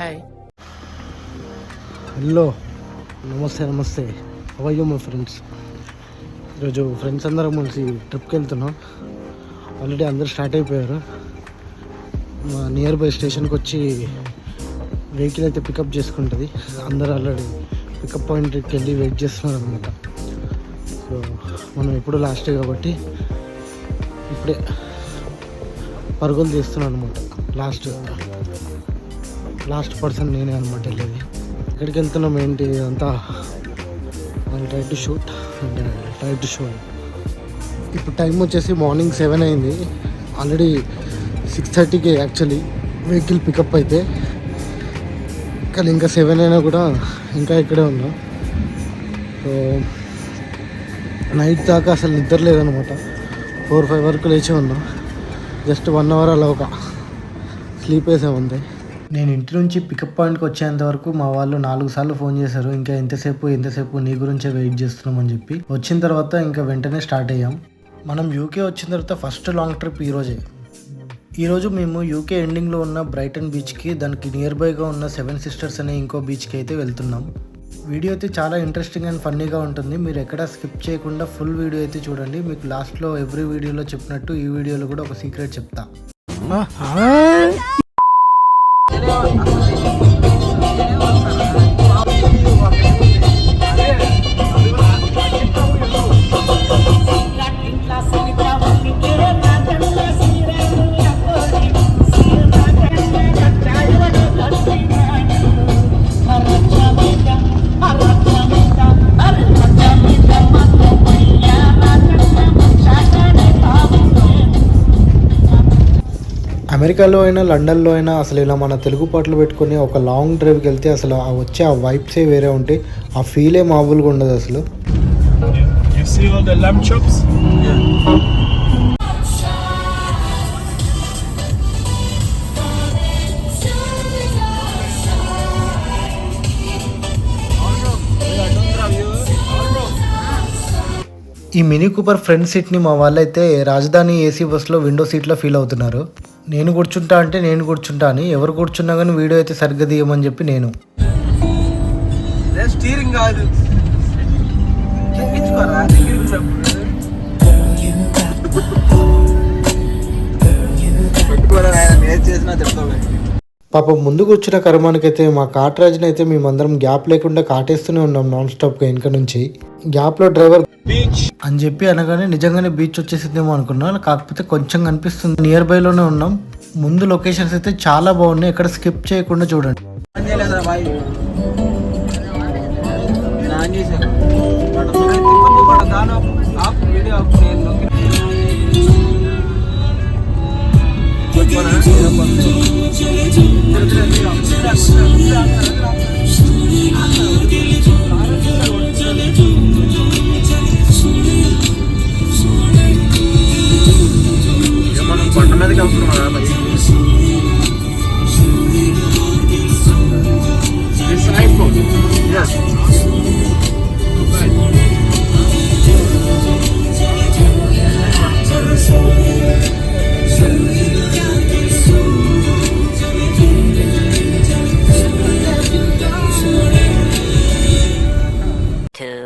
Hi hello నమస్తే నమస్తే అవయ్యో మా ఫ్రెండ్స్ ఈరోజు ఫ్రెండ్స్ అందరం కలిసి ట్రిప్కి వెళ్తున్నాం. ఆల్రెడీ అందరు స్టార్ట్ అయిపోయారు. మా నియర్ బై స్టేషన్కి వచ్చి వెహికల్ అయితే పికప్ చేసుకుంటుంది. అందరు ఆల్రెడీ పికప్ పాయింట్కి వెళ్ళి వెయిట్ చేస్తున్నారు అనమాట సో మనం ఎప్పుడు లాస్ట్ కాబట్టి ఇప్పుడే పరుగులు తీస్తున్నాం అనమాట లాస్ట్ లాస్ట్ పర్సన్ నేనే అనమాట వెళ్ళేది. ఎక్కడికి వెళ్తున్నాం ఏంటి అంతా try to shoot. And try to show. ఇప్పుడు టైం వచ్చేసి మార్నింగ్ సెవెన్ అయింది. ఆల్రెడీ సిక్స్ థర్టీకి యాక్చువల్లీ వెహికల్ పికప్ అయితే. కానీ ఇంకా సెవెన్ అయినా కూడా ఇంకా ఇక్కడే ఉన్నా. సో నైట్ దాకా అసలు నిద్ర లేదనమాట ఫోర్ ఫైవ్ వరకు లేచి ఉన్నా. జస్ట్ వన్ అవర్ అలా ఒక స్లీప్ వేసామంతే నేను ఇంటి నుంచి పికప్ పాయింట్కి వచ్చేంత వరకు మా వాళ్ళు నాలుగు సార్లు ఫోన్ చేశారు. ఇంకా ఎంతసేపు ఎంతసేపు నీ గురించే వెయిట్ చేస్తున్నామని చెప్పి. వచ్చిన తర్వాత ఇంకా వెంటనే స్టార్ట్ అయ్యాం. మనం యూకే వచ్చిన తర్వాత ఫస్ట్ లాంగ్ ట్రిప్ ఈరోజే ఈరోజు మేము యూకే ఎండింగ్లో ఉన్న బ్రైటన్ బీచ్కి దానికి నియర్ బైగా ఉన్న సెవెన్ సిస్టర్స్ అనే ఇంకో బీచ్కి అయితే వెళ్తున్నాం. వీడియో అయితే చాలా ఇంట్రెస్టింగ్ అండ్ ఫన్నీగా ఉంటుంది. మీరు ఎక్కడ స్కిప్ చేయకుండా ఫుల్ వీడియో అయితే చూడండి. మీకు లాస్ట్లో ఎవ్రీ వీడియోలో చెప్పినట్టు ఈ వీడియోలో కూడా ఒక సీక్రెట్ చెప్తా. అమెరికాలో అయినా లండన్లో అయినా అసలు ఇలా మన తెలుగు పాటలు పెట్టుకొని ఒక లాంగ్ డ్రైవ్కి వెళ్తే అసలు ఆ వచ్చే ఆ వైబ్సే వేరే ఉంటాయి ఆ ఫీలే మామూలుగా ఉండదు అసలు? ఈ మినీ కూపర్ ఫ్రంట్ సీట్ని మా వాళ్ళైతే రాజధాని ఏసీ బస్సులో విండో సీట్లో ఫీల్ అవుతున్నారు నేను కూర్చుంటా అంటే నేను కూర్చుంటా అని. ఎవరు కూర్చున్నా కానీ వీడియో అయితే సరిగ్గా తీయమని చెప్పి నేను. స్టీరింగ్ కాదు. పాప ముందు కూర్చున్న కర్మానికైతే మా కాట్రాజ్ని అయితే మేమందరం గ్యాప్ లేకుండా కాటేస్తూనే ఉన్నాం నాన్ స్టాప్గా వెనక నుంచి. గ్యాప్లో డ్రైవర్ Beach. అని చెప్పి అనగానే నిజంగానే బీచ్ వచ్చేసిందేమో అనుకున్నా కాకపోతే కొంచెం కనిపిస్తుంది. నియర్ బైలోనే ఉన్నాం. ముందు లొకేషన్స్ అయితే చాలా బాగున్నాయి. ఎక్కడ స్కిప్ చేయకుండా చూడండి.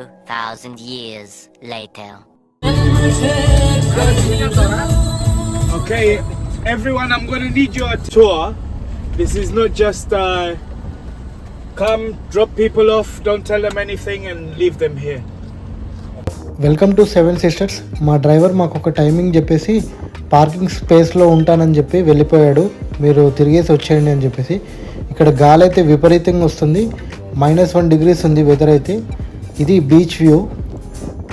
2,000 years later. Okay, everyone, I'm gonna need your tour. This is not just uh, come, drop people off, don't tell them anything, and leave them here. Welcome to seven sisters మా driver మాకు ఒక timing చెప్పేసి parking స్పేస్లో ఉంటానని చెప్పి వెళ్ళిపోయాడు మీరు తిరిగేసి వచ్చేయండి అని చెప్పేసి ఇక్కడ గాలి అయితే విపరీతంగా వస్తుంది మైనస్ వన్ డిగ్రీస్ ఉంది వెదర్ అయితే ఇది బీచ్ వ్యూ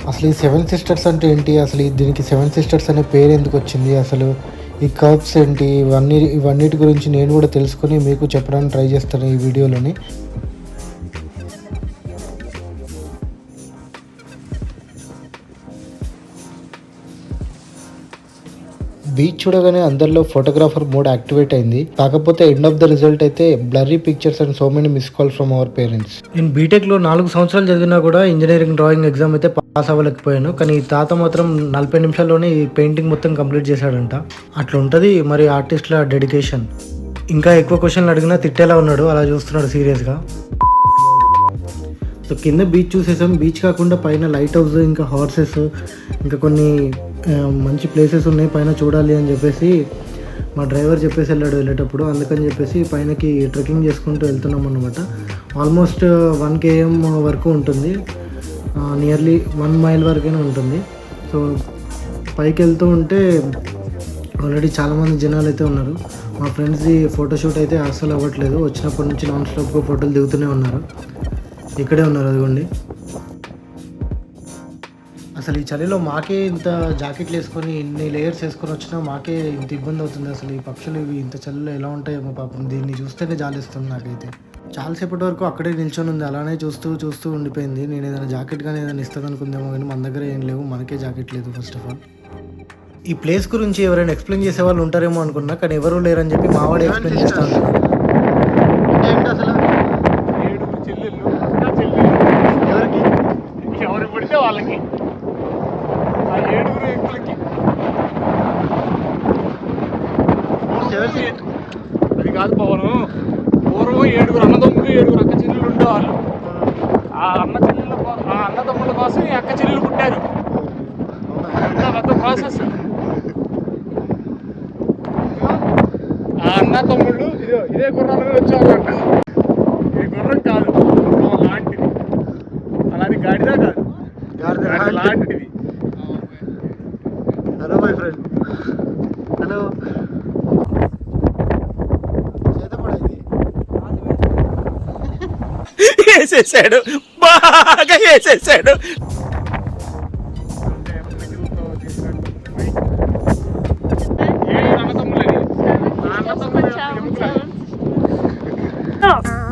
అసలు ఈ సెవెన్ సిస్టర్స్ అంటే ఏంటి? అసలు ఈ- దీనికి సెవెన్ సిస్టర్స్ అనే పేరు ఎందుకు వచ్చింది? అసలు ఈ కర్బ్స్ ఏంటి? ఇవన్నీ ఇవన్నిటి గురించి నేను కూడా తెలుసుకొని మీకు చెప్పడానికి ట్రై చేస్తాను ఈ వీడియోలోని బీచ్ చూడగానే అందరిలో ఫోటోగ్రాఫర్ మోడ్ యాక్టివేట్ అయింది. కాకపోతే ఎండ్ ఆఫ్ ద రిజల్ట్ అయితే blurry pictures and so many miss call from our parents నేను బీటెక్లో నాలుగు సంవత్సరాలు చదివినా కూడా ఇంజనీరింగ్ డ్రాయింగ్ ఎగ్జామ్ అయితే పాస్ అవ్వలేకపోయాను. కానీ ఈ తాత మాత్రం నలభై నిమిషాల్లోనే ఈ పెయింటింగ్ మొత్తం కంప్లీట్ చేశాడంట. అట్లా ఉంటుంది మరి ఆర్టిస్ట్ల డెడికేషన్ ఇంకా ఎక్కువ క్వశ్చన్లు అడిగినా తిట్టేలా ఉన్నాడు. అలా చూస్తున్నాడు సీరియస్గా సో కింద బీచ్ చూసేసాం. బీచ్ కాకుండా పైన లైట్ హౌస్ ఇంకా హార్సెస్ ఇంకా కొన్ని మంచి ప్లేసెస్ ఉన్నాయి. పైన చూడాలి అని చెప్పేసి మా డ్రైవర్ చెప్పేసి వెళ్ళాడు వెళ్ళేటప్పుడు. అందుకని చెప్పేసి పైనకి ట్రెక్కింగ్ చేసుకుంటూ వెళ్తున్నాం అనమాట ఆల్మోస్ట్ వన్ కేఎం వరకు ఉంటుంది. నియర్లీ వన్ మైల్ వరకైనా ఉంటుంది. సో పైకి వెళ్తూ ఉంటే ఆల్రెడీ చాలామంది జనాలు అయితే ఉన్నారు. మా ఫ్రెండ్స్ది ఫోటోషూట్ అయితే అస్సలు అవ్వట్లేదు. వచ్చినప్పటి నుంచి నాన్ స్టాప్గా ఫోటోలు దిగుతూనే ఉన్నారు. ఇక్కడే ఉన్నారు అదిగోండి. అసలు ఈ చలిలో మాకే ఇంత జాకెట్లు వేసుకొని ఇన్ని లేయర్స్ వేసుకొని వచ్చినా మాకే ఇంత ఇబ్బంది అవుతుంది అసలు ఈ పక్షులు ఇవి ఇంత చలిలో ఎలా ఉంటాయేమో పాపం. దీన్ని చూస్తేనే జాలిస్తుంది నాకైతే. చాలాసేపటి వరకు అక్కడే నిల్చొని ఉంది అలానే చూస్తూ చూస్తూ ఉండిపోయింది. నేను ఏదైనా జాకెట్ కానీ ఏదైనా ఇస్తుంది అనుకుందేమో కానీ మన దగ్గర ఏం లేవు మనకే జాకెట్ లేదు ఫస్ట్ ఆఫ్ ఆల్ ఈ ప్లేస్ గురించి ఎవరైనా ఎక్స్ప్లెయిన్ చేసే వాళ్ళు ఉంటారేమో అనుకున్నా కానీ ఎవరు లేరని చెప్పి మావాడే ఎక్స్ప్లెయిన్ చేస్తా ఉంటారు అసలు ఏడుగురు చెల్లెళ్ళు అక్క చెల్లెళ్ళు ఎవరికి ఎవరు పడితే వాళ్ళకి ఆ ఏడుగురు వ్యక్తులకి అది కాదు పవను పూర్వం ఏడుగురు అన్నదమ్ములు ఏడుగురు అక్క చెల్లెలు ఉండేవాళ్ళు ఆ అన్న చెల్లెల కో- ఆ అన్నదమ్ముల కోసం ఈ అక్క చెల్లెలు పుట్టారు. అంత పెద్ద ప్రాసెస్ ఆ అన్న తమ్ముళ్ళు ఇదే ఇదే గుర్రాల మీద వచ్చేవాళ్ళంట ఇది గుర్రం కాదు గుర్రం లాంటిది అలాది గాడిదా కాదు గాడిద లాంటిది హలో మై ఫ్రెండ్ హలో వేసేసాడు బాగా వేసేసాడు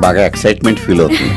బాగా ఎక్సైట్మెంట్ ఫీల్ అవుతుంది.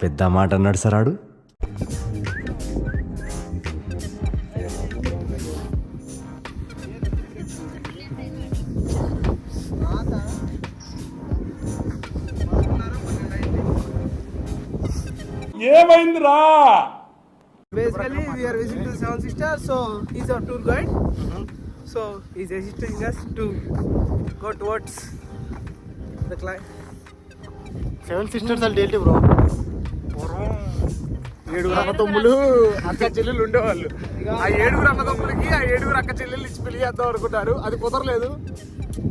పెద్ద మాట అన్నాడు సరాడు. ఏమైందిరా? Basically we are visiting seven sisters so is our tour guide so is assisting us to the క్లై seven sisters all date bro ఏడుగురు అన్నదమ్ములు అక్క చెల్లెలు ఉండేవాళ్ళు. ఆ ఏడుగురు అన్నదమ్ములకి ఆ ఏడుగురు అక్క చెల్లెలు ఇచ్చి పెళ్ళి చేద్దాం అనుకుంటారు అది కుదరలేదు.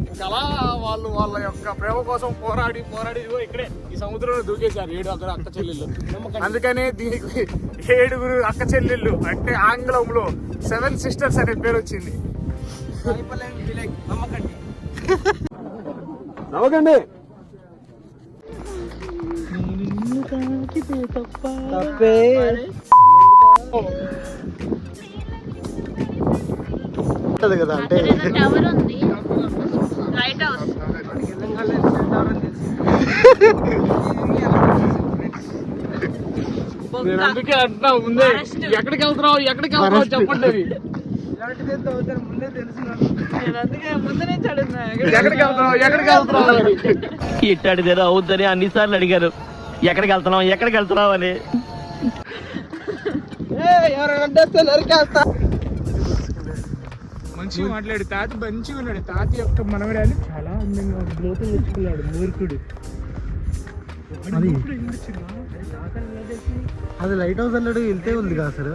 ఇంకా అలా వాళ్ళు వాళ్ళ యొక్క ప్రేమ కోసం పోరాడి పోరాడి ఇక్కడే ఈ సముద్రంలో దూకేశారు ఏడు అక్కడ అక్క చెల్లెళ్ళు. అందుకనే దీనికి ఏడుగురు అక్క చెల్లెళ్ళు అంటే ఆంగ్లంలో సెవెన్ సిస్టర్స్ అనే పేరు వచ్చింది. village, నమ్మకండి నవ్వకండి తప్పే ఉంటుంది కదా అంటే టవర్ ఉంది లైట్ హౌస్ నేను అందుకే అంటున్నా ముందే ఎక్కడికి వెళ్తున్నావు ఎక్కడికి వెళ్తున్నావు చెప్పండి. ఎక్కడికి వెళ్తున్నావు ఎక్కడికి వెళ్తున్నావు. ఇట్టాడిదేదో అవుద్దని అన్నిసార్లు అడిగారు ఎక్కడికి వెళ్తున్నాం ఎక్కడికి వెళ్తున్నాం అని. మంచిగా మాట్లాడు. తాత మంచిగా ఉన్నాడు. తాత యొక్క మనవరాలు చాలా అందంగా లోతులు తెచ్చుకున్నాడు మూర్ఖుడు. అది అది లైట్ హౌస్ అన్నాడు వెళ్తే ఉంది కదా సార్.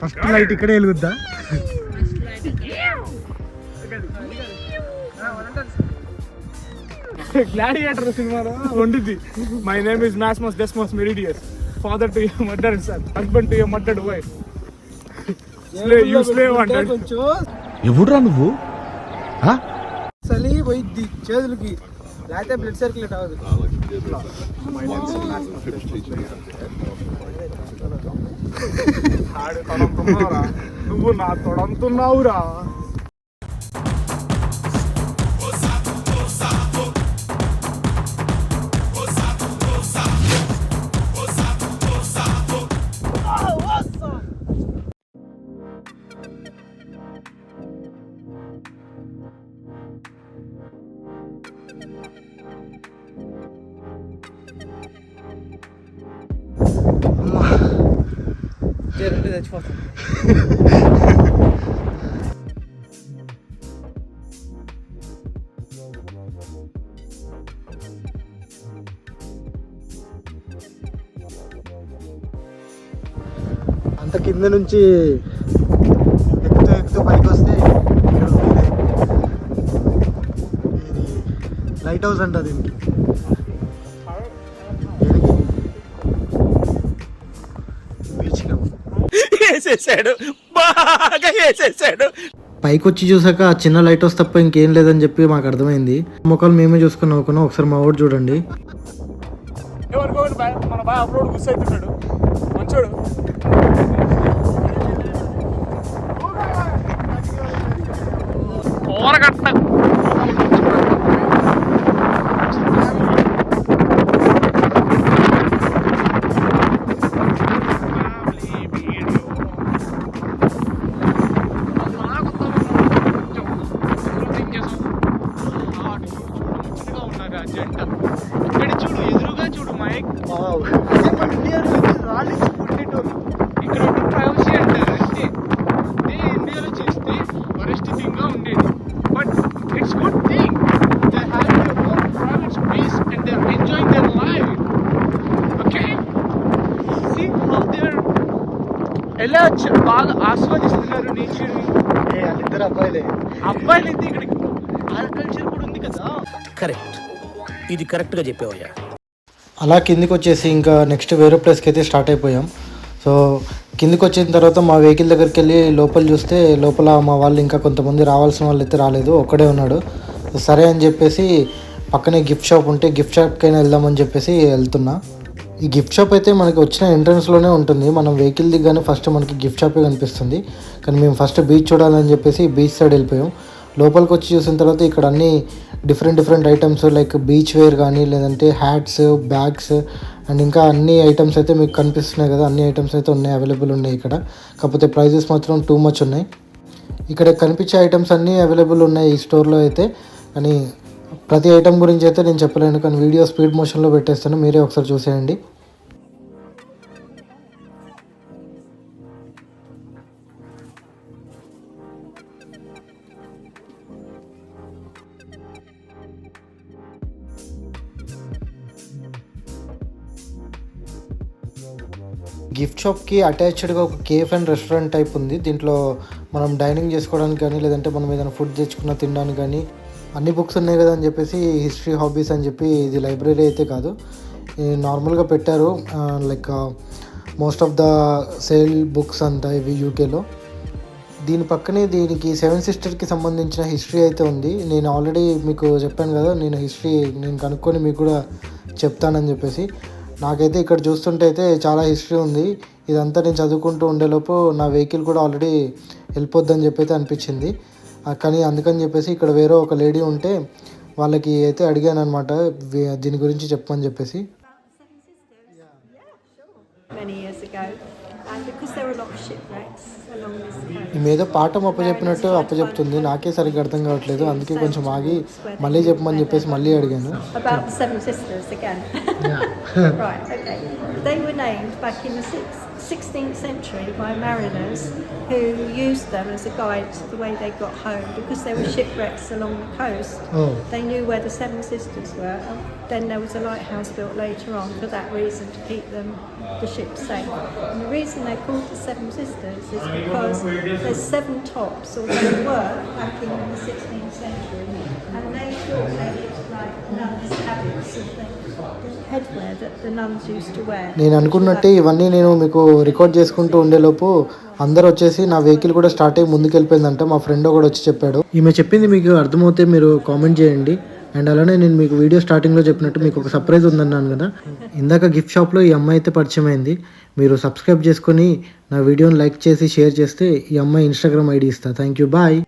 ఫస్ట్ లైట్ ఇక్కడే వెలుగుద్దా? గ్లాడియేటర్ సినిమాలో ఉండిద్ది. My name is Maximus Decimus Meridius father to your murder son husband to your murdered wife ఎవడురా నువ్వు? చలి పోయిద్ది చేతులకి. లేకపోతే బ్లడ్ సర్క్యులేట్ అవ్వదు నువ్వు నా తొడంతున్నావురా చేరుంటే చచ్చిపోతాం అంత కింద నుంచి ఎక్కుతూ ఎక్కుతూ పైకి వస్తే ఇక్కడ ఉంది. లైట్ హౌస్ అంట దీనికి వేసేసాడు బాగా వేసేసాడు పైకి వచ్చి చూసాక ఆ చిన్న లైట్ హౌస్ తప్ప ఇంకేం లేదని చెప్పి మాకు అర్థమైంది. మొక్కలు మేమే చూసుకుని నవ్వుకున్నాం ఒకసారి మా ఊరు చూడండి. మన బాయ్ అప్లోడ్ అవుతున్నాడు మంచోడు. బాగా ఆస్వాదిస్తున్నారు నేచర్ వాళ్ళిద్దరు అబ్బాయిలే. అబ్బాయిలు అయితే ఇక్కడ కూడా ఉంది కదా. కరెక్ట్. ఇది కరెక్ట్గా చెప్పావయ్యా. అలా కిందికి వచ్చేసి ఇంకా నెక్స్ట్ వేరే ప్లేస్కి అయితే స్టార్ట్ అయిపోయాం. సో కిందికి వచ్చిన తర్వాత మా వెహికల్ దగ్గరికి వెళ్ళి లోపల చూస్తే లోపల మా వాళ్ళు ఇంకా కొంతమంది రావాల్సిన వాళ్ళు అయితే రాలేదు. ఒక్కడే ఉన్నాడు. సరే అని చెప్పేసి పక్కనే గిఫ్ట్ షాప్ ఉంటే గిఫ్ట్ షాప్కైనా వెళ్దామని చెప్పేసి వెళ్తున్నా. ఈ గిఫ్ట్ షాప్ అయితే మనకి వచ్చిన ఎంట్రన్స్లోనే ఉంటుంది. మనం వెహికల్ దిగ్గానే ఫస్ట్ మనకి గిఫ్ట్ షాపే కనిపిస్తుంది. కానీ మేము ఫస్ట్ బీచ్ చూడాలని చెప్పేసి బీచ్ సైడ్ వెళ్ళిపోయాం. లోపలికి వచ్చి చూసిన తర్వాత ఇక్కడ అన్ని different different items like beach wear కానీ లేదంటే హ్యాట్స్ బ్యాగ్స్ అండ్ ఇంకా అన్ని ఐటమ్స్ అయితే మీకు కనిపిస్తున్నాయి కదా. అన్ని ఐటమ్స్ అయితే ఉన్నాయి అవైలబుల్ ఉన్నాయి ఇక్కడ. కాకపోతే ప్రైజెస్ మాత్రం టూ మచ్ ఉన్నాయి. ఇక్కడ కనిపించే ఐటమ్స్ అన్నీ అవైలబుల్ ఉన్నాయి ఈ స్టోర్లో అయితే. కానీ ప్రతి ఐటమ్ గురించి అయితే నేను చెప్పలేను కానీ వీడియో స్పీడ్ మోషన్లో పెట్టేస్తాను. మీరే ఒకసారి చూసేయండి. గిఫ్ట్ షాప్కి అటాచ్డ్గా ఒక కేఫ్ అండ్ రెస్టారెంట్ టైప్ ఉంది. దీంట్లో మనం డైనింగ్ చేసుకోవడానికి కానీ లేదంటే మనం ఏదైనా ఫుడ్ తెచ్చుకున్న తినడానికి కానీ అన్ని బుక్స్ ఉన్నాయి కదా అని చెప్పేసి హిస్టరీ హాబీస్ అని చెప్పి ఇది లైబ్రరీ అయితే కాదు. నార్మల్గా పెట్టారు. Like most of the sale books అంతా ఇవి యూకేలో దీని పక్కనే దీనికి సెవెన్ సిస్టర్కి సంబంధించిన హిస్టరీ అయితే ఉంది. నేను ఆల్రెడీ మీకు చెప్పాను కదా నేను హిస్టరీ నేను కనుక్కొని మీకు కూడా చెప్తానని చెప్పేసి. నాకైతే ఇక్కడ చూస్తుంటే అయితే చాలా హిస్టరీ ఉంది. ఇదంతా నేను చదువుకుంటూ ఉండేలోపు నా వెహికల్ కూడా ఆల్రెడీ వెళ్ళిపోద్దని చెప్పి అయితే అనిపించింది. కానీ అందుకని చెప్పేసి ఇక్కడ వేరే ఒక లేడీ ఉంటే వాళ్ళకి అయితే అడిగాను అనమాట దీని గురించి చెప్పమని చెప్పేసి. మీదో పాట అప్పచెప్పినట్టు అప్పచెప్తుంది నాకే సరిగ్గా అర్థం కావట్లేదు అందుకే కొంచెం ఆగి మళ్ళీ చెప్పమని చెప్పేసి మళ్ళీ అడిగాను. 16th century by mariners who used them as a guide to the way they got home because there were shipwrecks along the coast. Oh. They knew where the Seven Sisters were. and Then there was a lighthouse built later on for that reason to keep them the ships safe. And the reason they're called the Seven Sisters is because there's seven tops, or they were back in the 16th century, and they thought they నేను అనుకున్నట్టే ఇవన్నీ నేను మీకు record చేసుకుంటూ ఉండేలోపు అందరు వచ్చేసి నా vehicle కూడా స్టార్ట్ అయ్యి ముందుకు వెళ్ళిపోయిందంట మా ఫ్రెండ్ ఒకడు వచ్చి చెప్పాడు. ఈమె చెప్పింది మీకు అర్థమవుతే మీరు కామెంట్ చేయండి. అండ్ అలానే నేను మీకు వీడియో స్టార్టింగ్లో చెప్పినట్టు మీకు ఒక సర్ప్రైజ్ ఉందన్నాను కదా. ఇందాక గిఫ్ట్ షాప్లో ఈ అమ్మాయి అయితే పరిచయం అయింది. మీరు సబ్స్క్రైబ్ చేసుకొని నా వీడియోని లైక్ చేసి షేర్ చేస్తే ఈ అమ్మాయి ఇన్స్టాగ్రామ్ ఐడి ఇస్తా. Thank you bye